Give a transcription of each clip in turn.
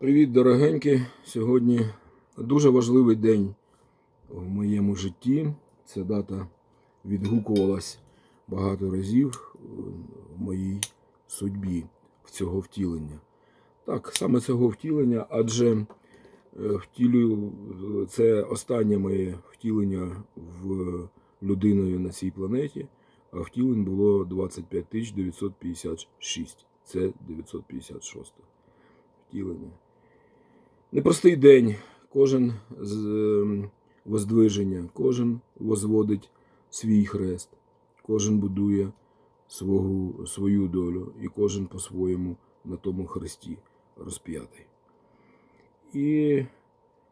Привіт, дорогенькі. Сьогодні дуже важливий день в моєму житті. Ця дата відгукувалась багато разів в моїй судьбі в цього втілення. Так, саме цього втілення, адже е, втілюю це останнє моє втілення в людиною на цій планеті. А втілень було 25 956. Це 956 втілення. Непростий день. Кожен з ем, воздвиження, кожен возводить свій хрест, кожен будує свого, свою долю, і кожен по-своєму на тому хресті розп'ятий. І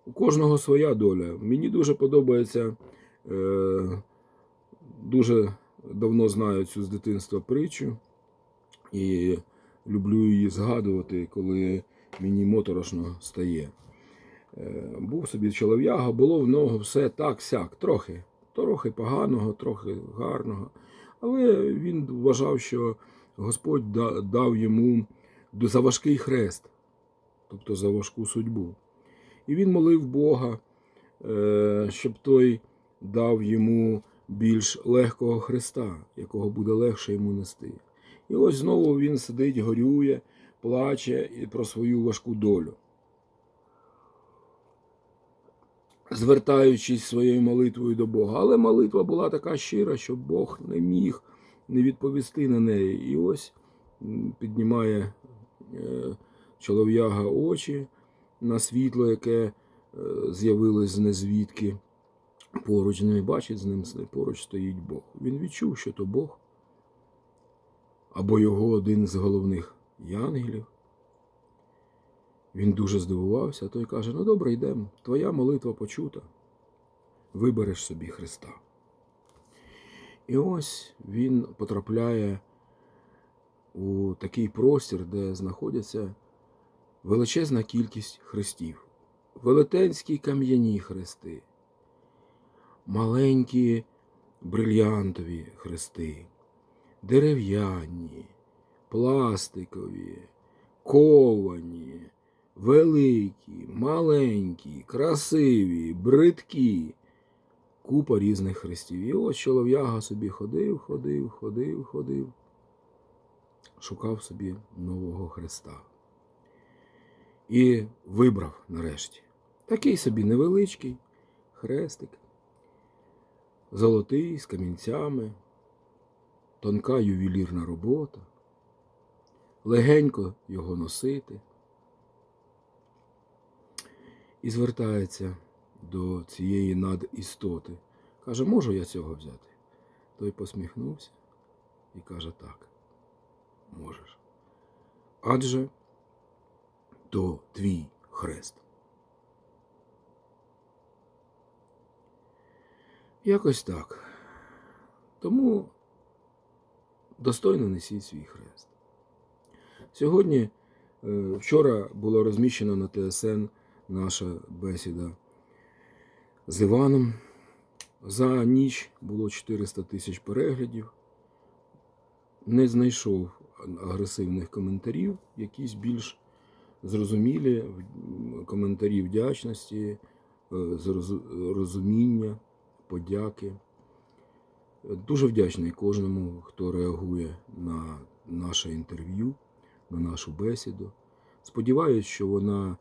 у кожного своя доля. Мені дуже подобається, е, дуже давно знаю цю з дитинства притчу і люблю її згадувати, коли мені моторошно стає. Е, Був собі чолов'яга, було в нього все так сяк, трохи, трохи поганого, трохи гарного. Але він вважав, що Господь дав йому за важкий хрест, тобто за важку судьбу. І він молив Бога, е, щоб той дав йому більш легкого хреста, якого буде легше йому нести. І ось знову він сидить, горює, плаче і про свою важку долю. Звертаючись своєю молитвою до Бога. Але молитва була така щира, що Бог не міг не відповісти на неї. І ось піднімає е, чолов'яга очі на світло, яке е, з'явилось з незвідки. Поруч і бачить, з ним поруч стоїть Бог. Він відчув, що то Бог або його один з головних янгелів. Він дуже здивувався, той каже: Ну добре, йдемо, твоя молитва почута. Вибереш собі Христа. І ось він потрапляє у такий простір, де знаходяться величезна кількість хрестів, велетенські кам'яні хрести, маленькі брильянтові хрести, дерев'яні, пластикові, ковані, великі, маленькі, красиві, бридкі. Купа різних хрестів. І ось чолов'яга собі ходив, ходив, ходив, ходив, шукав собі нового хреста. І вибрав нарешті. Такий собі невеличкий хрестик, золотий з камінцями, тонка ювелірна робота, легенько його носити. І звертається до цієї надістоти. Каже, можу я цього взяти? Той посміхнувся і каже, так, можеш. Адже то твій хрест. Якось так. Тому достойно несіть свій хрест. Сьогодні, е, вчора було розміщено на ТСН наша бесіда з Іваном. За ніч було 400 тисяч переглядів. Не знайшов агресивних коментарів, якісь більш зрозумілі коментарі вдячності, е, розуміння, подяки. Дуже вдячний кожному, хто реагує на наше інтерв'ю, на нашу бесіду. Сподіваюсь, що вона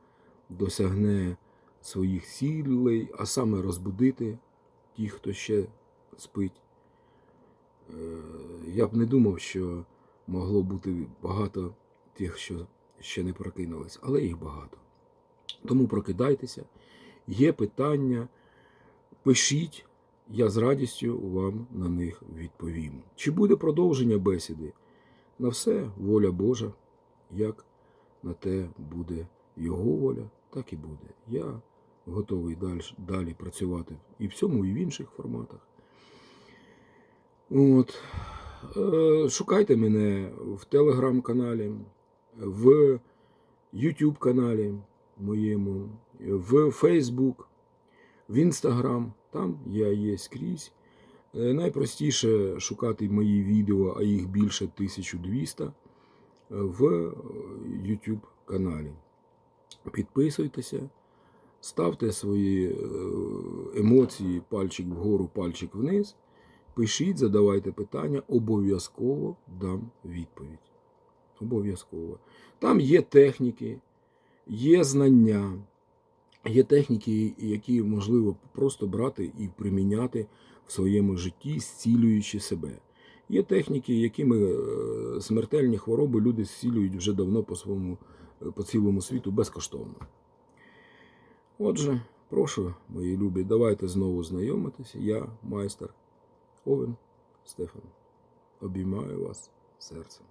досягне своїх цілей, а саме розбудити тих, хто ще спить. Е, Я б не думав, що могло бути багато тих, що ще не прокинулись, але їх багато. Тому прокидайтеся, є питання, пишіть, я з радістю вам на них відповім. Чи буде продовження бесіди? На все воля Божа, як на те буде його воля, так і буде. Я готовий далі, далі працювати і в цьому, і в інших форматах. От. Е, Шукайте мене в телеграм-каналі, в YouTube каналі моєму, в Фейсбук, в Інстаграм. Там я є скрізь. Е, Найпростіше шукати мої відео, а їх більше 1200 в YouTube каналі. Підписуйтеся, ставте свої е, емоції, пальчик вгору, пальчик вниз. Пишіть, задавайте питання, обов'язково дам відповідь. Обов'язково. Там є техніки, є знання, є техніки, які можливо просто брати і приміняти в своєму житті, зцілюючи себе. Є техніки, якими е, смертельні хвороби люди зцілюють вже давно по своєму е, по цілому світу безкоштовно. Отже, прошу, мої любі, давайте знову знайомитися. Я майстер Овен Стефан. Обіймаю вас серцем.